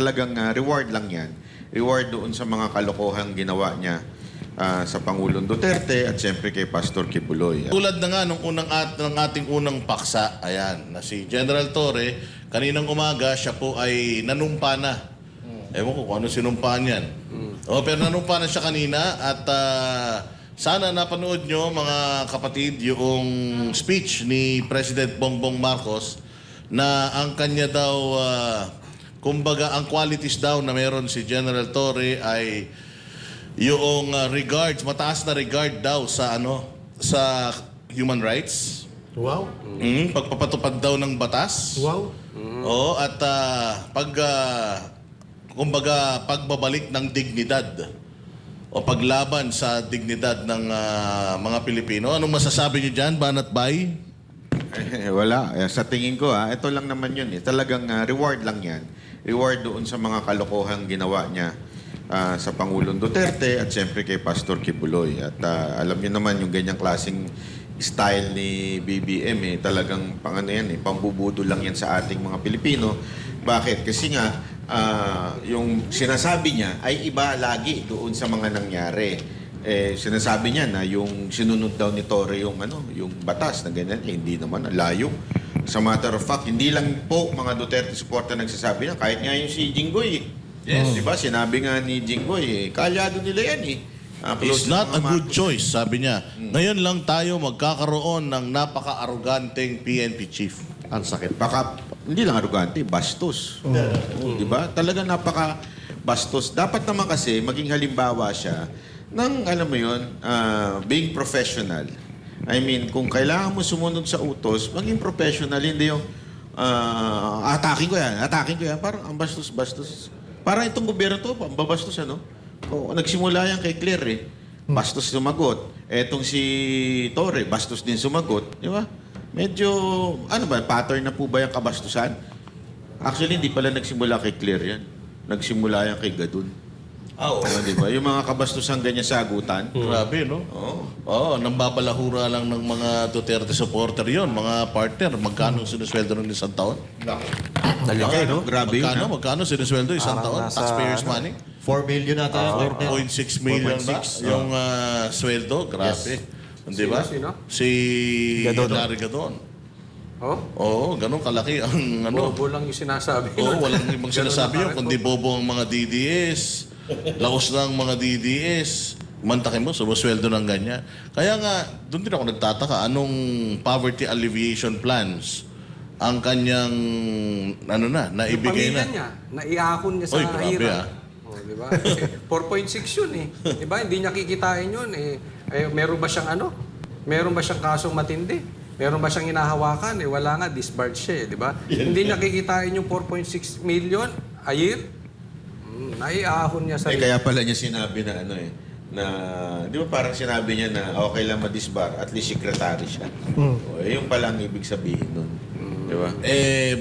talagang ah, reward lang yan. Reward doon sa mga kalokohang ginawa niya ah, sa Pangulong Duterte at siyempre kay Pastor Kibuloy. Tulad na nga nung unang at, ng ating unang paksa, ayan, na si General Torre, kaninang umaga siya po ay nanumpa na. Ewan ko kung ano sinumpaan yan. O, pero nanumpa na siya kanina at ah, sana napanood nyo mga kapatid yung speech ni President Bongbong Marcos na ang kanya daw, ah, kumbaga ang qualities daw na meron si General Torre ay yung uh, regards, mataas na regard daw sa ano, sa human rights. Wow. Mm, pagpapatupad daw ng batas. Wow. Oo, at ah, pag ah, kumbaga pagbabalik ng dignidad o paglaban sa dignidad ng ah, mga Pilipino. Anong masasabi niyo diyan, Banat Bay? Eh, wala. Eh, sa tingin ko, ah, ito lang naman yun. Eh. Talagang ah, reward lang yan. Reward doon sa mga kalokohang ginawa niya ah, sa Pangulong Duterte at siyempre kay Pastor Kibuloy. At ah, alam niyo naman yung ganyang klaseng style ni BBM, eh, talagang pang ano yan, eh, pambubudo lang yan sa ating mga Pilipino. Bakit? Kasi nga, ah, yung sinasabi niya ay iba lagi doon sa mga nangyari eh sinasabi niya na yung sinunod daw ni Torre yung ano, yung batas na ganyan, eh, hindi naman ang layo. Sa matter of fact, hindi lang po mga Duterte supporter nagsasabi na kahit nga yung si Jinggoy. Yes, di ba? Sinabi nga ni Jinggoy, eh, kalyado nila yan eh. Ah, It's na not a mga good Marcos. choice, sabi niya. Ngayon lang tayo magkakaroon ng napaka-arroganteng PNP chief. Ang sakit. Baka, hindi lang arugante, bastos. Di ba? Talaga napaka bastos. Dapat naman kasi maging halimbawa siya ng, alam mo yun, ah, being professional. I mean, kung kailangan mo sumunod sa utos, maging professional, hindi yung ah, atakin ko yan, atakin ko yan. Parang ang bastos-bastos. Parang itong gobyerno to, ang babastos ano? O, nagsimula yan kay Claire eh. Bastos sumagot. Etong si Torre, bastos din sumagot. Di ba? Medyo, ano ba, pattern na po ba yung kabastusan? Actually, hindi pala nagsimula kay Claire yan. Nagsimula yan kay Gadun. Ah, oo. Di ba? Yung mga kabastusan ganyan sa agutan. Grabe, no? Oo. Oo, nang babalahura lang ng mga Duterte supporter yon, mga partner. Magkano sinusweldo ng isang taon? Nalaki, no? Grabe yun, Magkano? ha? Magkano sinusweldo isang Parang taon? nasa, Taxpayers ano, money? 4 million nata Ah, yung partner. 4.6 million ba? 4.6, Yung ah, sweldo? Grabe. Di ba? Sino, sino? Si Gadon. Hilary Gadon. Oh, Oo, ganun kalaki ang ano. bobo lang yung sinasabi. Oo, nun. walang ibang Ganun sinasabi na yun, kundi bobo ang mga DDS. Laos ang mga DDS. Mantakin mo, sumusweldo ng ganyan. Kaya nga, doon din ako nagtataka, anong poverty alleviation plans ang kanyang, ano na, naibigay pamilya na. niya, naiakon niya sa Oy, grabe, hirap. ah. Oh, di ba? Kasi 4.6 yun eh. Di ba? Hindi niya kikitain yun eh. eh. Meron ba siyang ano? Meron ba siyang kasong matindi? Meron ba siyang inahawakan? Eh, wala nga, disbarred siya eh, di ba? Hindi niya kikitain yung 4.6 million a year. Mm, naiahon niya sa Eh, kaya pala niya sinabi na ano eh, na, di ba parang sinabi niya na okay lang madisbar, at least secretary siya. O, eh, yung pala ang ibig sabihin nun. Di ba? Eh,